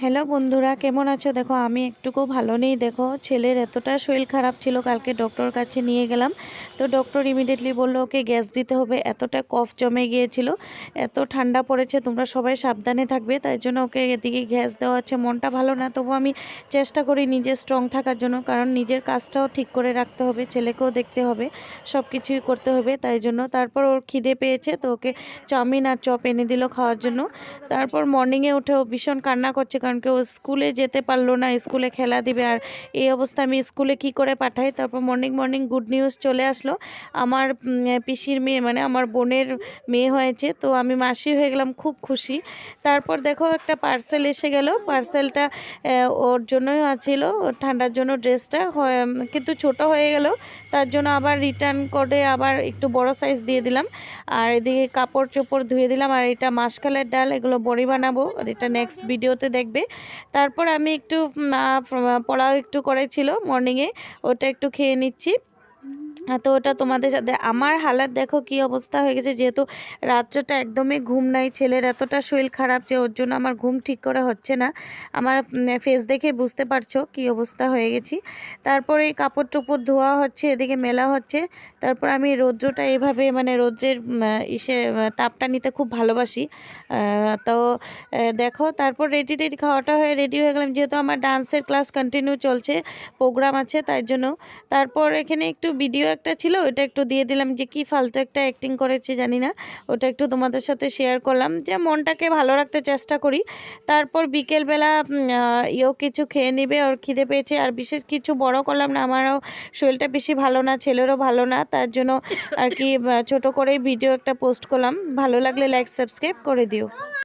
Hello বন্ধুরা, কেমন আছো? দেখো, আমি একটুকু ভালো নেই। দেখো, ছেলের এতটা শরীর খারাপ ছিল, কালকে ডক্টর কাছে নিয়ে গেলাম। তো ডক্টর ইমিডিয়েটলি বলল, ওকে গ্যাস দিতে হবে। এতটা কফ জমে গিয়েছিল, এত ঠান্ডা পড়েছে, তোমরা সবাই সাবধানে থাকবে। তাই জন্য ওকে এদিকে গ্যাস দেওয়া হচ্ছে। মনটা ভালো না তবু আমি চেষ্টা করি নিজে স্ট্রং থাকার জন্য, কারণ নিজের কাজটাও ঠিক করে রাখতে হবে, ছেলেকেও দেখতে হবে সব কিছুই করতে হবে। তাই জন্য তারপর ওর খিদে পেয়েছে, তো ওকে চাউমিন আর চপ এনে দিল খাওয়ার জন্য। তারপর মর্নিংয়ে উঠে ভীষণ কান্না করছে কারণ কি ও স্কুলে যেতে পারল না, স্কুলে খেলা দিবে আর এই অবস্থা আমি স্কুলে কি করে পাঠাই? তারপর মর্নিং মর্নিং গুড নিউজ চলে আসলো। আমার পিসির মেয়ে মানে আমার বোনের মেয়ে হয়েছে, তো আমি মাসি হয়ে গেলাম, খুব খুশি। তারপর দেখো একটা পার্সেল এসে গেল। পার্সেলটা ওর জন্যই আছিল, ঠান্ডার জন্য ড্রেসটা কিন্তু ছোট হয়ে গেল। তার জন্য আবার রিটার্ন করে আবার একটু বড় সাইজ দিয়ে দিলাম। আর এদিকে কাপড় চোপড় ধুয়ে দিলাম। আর এটা মাসকালের ডাল, এগুলো বড়ি বানাবো। এটা নেক্সট ভিডিওতে দেখবে তারপর আমি একটু পড়াও একটু করেছিল মর্নিংয়ে ওটা একটু খেয়ে নিচ্ছি। তো ওটা তোমাদের সাথে আমার হালাত দেখো কি অবস্থা হয়ে গেছে। যেহেতু রাত্রটা একদমই ঘুম নাই, ছেলের এতটা শরীর খারাপ যে ওর জন্য আমার ঘুম ঠিক করে হচ্ছে না। আমার ফেস দেখে বুঝতে পারছ কি অবস্থা হয়ে গেছি। তারপরে এই কাপড় টুপড় ধোয়া হচ্ছে, এদিকে মেলা হচ্ছে। তারপর আমি রৌদ্রটা এইভাবে মানে রৌদ্রের ইসে তাপটা নিতে খুব ভালোবাসি। তো দেখো, তারপর রেডি টেডি খাওয়াটা হয়ে রেডি হয়ে গেলাম। যেহেতু আমার ডান্সের ক্লাস কন্টিনিউ চলছে প্রোগ্রাম আছে, তাই জন্য। তারপর এখানে একটু ভিডিও একটা ছিল ওটা একটু দিয়ে দিলাম যে কি ফালতু একটা অ্যাক্টিং করেছে জানি না। ওটা একটু তোমাদের সাথে শেয়ার করলাম যে মনটাকে ভালো রাখতে চেষ্টা করি। তারপর বিকেলবেলা আহ, কিছু খেয়ে নেবে ওর খিদে পেয়েছে। আর বিশেষ কিছু বড় করলাম না আমারও শরীরটা বেশি ভালো না ছেলেরও ভালো না তার জন্য আর কি ছোট করেই ভিডিও একটা পোস্ট করলাম। ভালো লাগলে লাইক সাবস্ক্রাইব করে দিও।